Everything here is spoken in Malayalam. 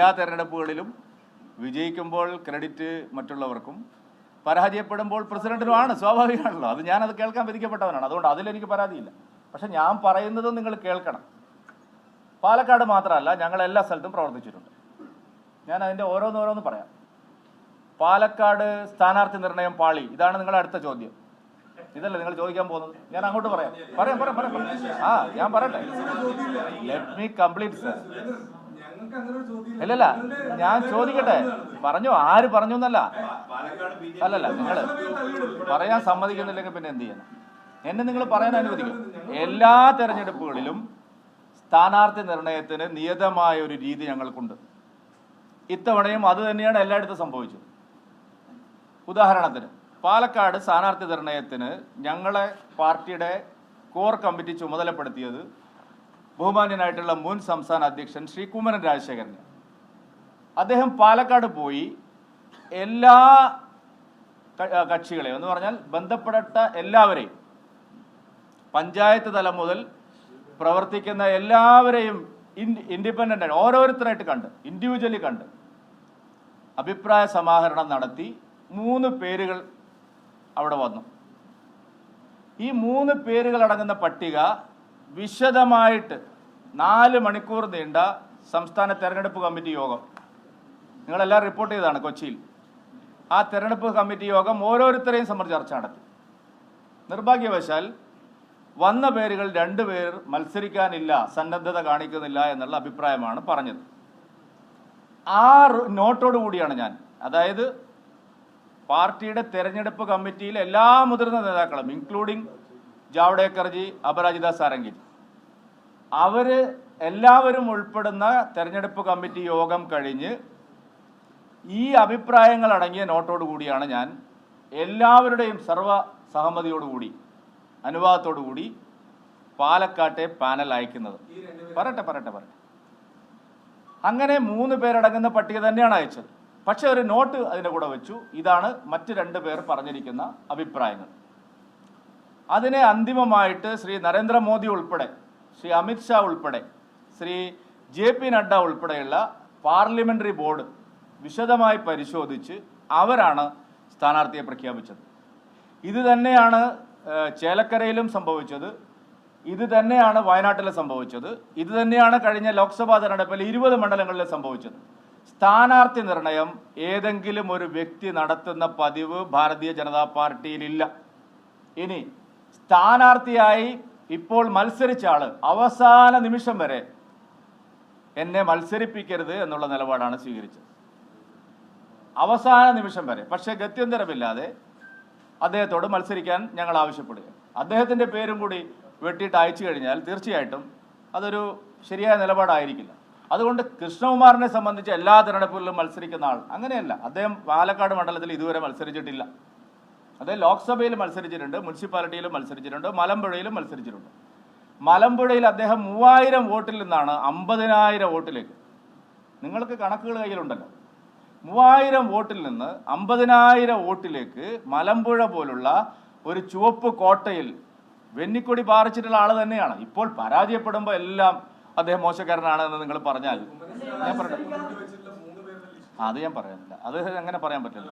എല്ലാ തെരഞ്ഞെടുപ്പുകളിലും വിജയിക്കുമ്പോൾ ക്രെഡിറ്റ് മറ്റുള്ളവർക്കും പരാജയപ്പെടുമ്പോൾ പ്രസിഡന്റിനുമാണ് സ്വാഭാവികമാണല്ലോ. അത് ഞാനത് കേൾക്കാൻ വിധിക്കപ്പെട്ടവനാണ്. അതുകൊണ്ട് അതിലെനിക്ക് പരാതിയില്ല. പക്ഷെ ഞാൻ പറയുന്നത് നിങ്ങൾ കേൾക്കണം. പാലക്കാട് മാത്രമല്ല ഞങ്ങൾ എല്ലാ സ്ഥലത്തും പ്രവർത്തിച്ചിട്ടുണ്ട്. ഞാൻ അതിന്റെ ഓരോന്നോരോന്ന് പറയാം. പാലക്കാട് സ്ഥാനാർത്ഥി നിർണയം പാളി. ഇതാണ് നിങ്ങളുടെ അടുത്ത ചോദ്യം. ഇതല്ല നിങ്ങൾ ചോദിക്കാൻ പോകുന്നത്? ഞാൻ അങ്ങോട്ട് പറയാം. പറയാം പറയാം പറയാം. ആ ഞാൻ പറയട്ടെ. ലെറ്റ് മീ കംപ്ലീറ്റ് സർ ഇല്ലല്ല ഞാൻ ചോദിക്കട്ടെ? പറഞ്ഞു ആര് പറഞ്ഞു എന്നല്ല. അല്ലല്ല നിങ്ങൾ പറയാൻ സമ്മതിക്കുന്നില്ലെങ്കിൽ പിന്നെ എന്ത് ചെയ്യണം? എന്നെ നിങ്ങൾ പറയാൻ അനുവദിക്കും. എല്ലാ തെരഞ്ഞെടുപ്പുകളിലും സ്ഥാനാർത്ഥി നിർണയത്തിന് നിയതമായ ഒരു രീതി ഞങ്ങൾക്കുണ്ട്. ഇത്തവണയും അത് തന്നെയാണ് എല്ലായിടത്തും സംഭവിച്ചത്. ഉദാഹരണത്തിന് പാലക്കാട് സ്ഥാനാർത്ഥി നിർണയത്തിന് ഞങ്ങളെ പാർട്ടിയുടെ കോർ കമ്മിറ്റി ചുമതലപ്പെടുത്തിയത് ബഹുമാന്യനായിട്ടുള്ള മുൻ സംസ്ഥാന അധ്യക്ഷൻ ശ്രീ കുമരൻ രാജശേഖരൻ. അദ്ദേഹം പാലക്കാട് പോയി എല്ലാ കക്ഷികളെയും എന്ന് പറഞ്ഞാൽ ബന്ധപ്പെട്ട എല്ലാവരെയും പഞ്ചായത്ത് തലം മുതൽ പ്രവർത്തിക്കുന്ന എല്ലാവരെയും ഇൻഡിപെൻഡന്റ് ഓരോരുത്തരായിട്ട് കണ്ട് ഇൻഡിവിജ്വലി കണ്ട് അഭിപ്രായ സമാഹരണം നടത്തി മൂന്ന് പേരുകൾ അവിടെ വന്നു. ഈ മൂന്ന് പേരുകൾ അടങ്ങുന്ന പട്ടിക വിശദമായിട്ട് നാല് മണിക്കൂർ നീണ്ട സംസ്ഥാന തെരഞ്ഞെടുപ്പ് കമ്മിറ്റി യോഗം. നിങ്ങളെല്ലാം റിപ്പോർട്ട് ചെയ്തതാണ് കൊച്ചിയിൽ. ആ തെരഞ്ഞെടുപ്പ് കമ്മിറ്റി യോഗം ഓരോരുത്തരെയും സംബന്ധിച്ച് ചർച്ച നടത്തി. നിർഭാഗ്യവശാൽ വന്ന പേരുകൾ രണ്ടുപേർ മത്സരിക്കാനില്ല സന്നദ്ധത കാണിക്കുന്നില്ല എന്നുള്ള അഭിപ്രായമാണ് പറഞ്ഞത്. ആ നോട്ടോടു കൂടിയാണ് ഞാൻ. അതായത് പാർട്ടിയുടെ തെരഞ്ഞെടുപ്പ് കമ്മിറ്റിയിൽ എല്ലാ മുതിർന്ന നേതാക്കളും ഇൻക്ലൂഡിങ് ജാവ്ഡേക്കർജി അപരാജിത സാരംഗി. അവർ എല്ലാവരും ഉൾപ്പെടുന്ന തെരഞ്ഞെടുപ്പ് കമ്മിറ്റി യോഗം കഴിഞ്ഞ് ഈ അഭിപ്രായങ്ങൾ അടങ്ങിയ നോട്ടോടു കൂടിയാണ് ഞാൻ എല്ലാവരുടെയും സർവ സഹമതിയോടുകൂടി അനുവാദത്തോടു കൂടി പാലക്കാട്ടെ പാനൽ അയക്കുന്നത്. പറയട്ടെ പറയട്ടെ പറയട്ടെ. അങ്ങനെ മൂന്ന് പേരടങ്ങുന്ന പട്ടിക തന്നെയാണ് അയച്ചത്. പക്ഷെ ഒരു നോട്ട് അതിന്റെ കൂടെ വെച്ചു. ഇതാണ് മറ്റ് രണ്ട് പേർ പറഞ്ഞിരിക്കുന്ന അഭിപ്രായങ്ങൾ. അതിനെ അന്തിമമായിട്ട് ശ്രീ നരേന്ദ്രമോദി ഉൾപ്പെടെ ശ്രീ അമിത്ഷാ ഉൾപ്പെടെ ശ്രീ ജെ പി നഡ്ഡ ഉൾപ്പെടെയുള്ള പാർലമെന്ററി ബോർഡ് വിശദമായി പരിശോധിച്ച് അവരാണ് സ്ഥാനാർത്ഥിയെ പ്രഖ്യാപിച്ചത്. ഇത് തന്നെയാണ് ചേലക്കരയിലും സംഭവിച്ചത് ഇത് തന്നെയാണ് വയനാട്ടിൽ സംഭവിച്ചത് ഇത് തന്നെയാണ് കഴിഞ്ഞ ലോക്സഭാ തെരഞ്ഞെടുപ്പിൽ ഇരുപത് മണ്ഡലങ്ങളിൽ സംഭവിച്ചത്. സ്ഥാനാർത്ഥി നിർണയം ഏതെങ്കിലും ഒരു വ്യക്തി നടത്തുന്ന പതിവ് ഭാരതീയ ജനതാ പാർട്ടിയിലില്ല. ഇനി സ്ഥാനാർത്ഥിയായി ഇപ്പോൾ മത്സരിച്ച ആൾ അവസാന നിമിഷം വരെ എന്നെ മത്സരിപ്പിക്കരുത് എന്നുള്ള നിലപാടാണ് സ്വീകരിച്ചത്. അവസാന നിമിഷം വരെ. പക്ഷേ ഗത്യന്തരമില്ലാതെ അദ്ദേഹത്തോട് മത്സരിക്കാൻ ഞങ്ങൾ ആവശ്യപ്പെടുക അദ്ദേഹത്തിന്റെ പേരും കൂടി വെട്ടിയിട്ട് അയച്ചു കഴിഞ്ഞാൽ തീർച്ചയായിട്ടും അതൊരു ശരിയായ നിലപാടായിരിക്കില്ല. അതുകൊണ്ട് കൃഷ്ണകുമാറിനെ സംബന്ധിച്ച് എല്ലാ തിരഞ്ഞെടുപ്പുകളിലും മത്സരിക്കുന്ന ആൾ അങ്ങനെയല്ല. അദ്ദേഹം പാലക്കാട് മണ്ഡലത്തിൽ ഇതുവരെ മത്സരിച്ചിട്ടില്ല. അദ്ദേഹം ലോക്സഭയിൽ മത്സരിച്ചിട്ടുണ്ട് മുനിസിപ്പാലിറ്റിയിലും മത്സരിച്ചിട്ടുണ്ട് മലമ്പുഴയിലും മത്സരിച്ചിട്ടുണ്ട്. മലമ്പുഴയിൽ അദ്ദേഹം മൂവായിരം വോട്ടിൽ നിന്നാണ് അമ്പതിനായിരം വോട്ടിലേക്ക്. നിങ്ങൾക്ക് കണക്കുകൾ കയ്യിലുണ്ടല്ലോ. മൂവായിരം വോട്ടിൽ നിന്ന് അമ്പതിനായിരം വോട്ടിലേക്ക് മലമ്പുഴ പോലുള്ള ഒരു ചുവപ്പ് കോട്ടയിൽ വെന്നിക്കൊടി പാറിച്ചിട്ടുള്ള ആൾ തന്നെയാണ്. ഇപ്പോൾ പരാജയപ്പെടുമ്പോൾ എല്ലാം അദ്ദേഹം മോശക്കാരനാണ് എന്ന് നിങ്ങൾ പറഞ്ഞാൽ ഞാൻ ലിസ്റ്റ് അത് ഞാൻ പറയുന്നില്ല അത് അങ്ങനെ പറയാൻ പറ്റില്ല.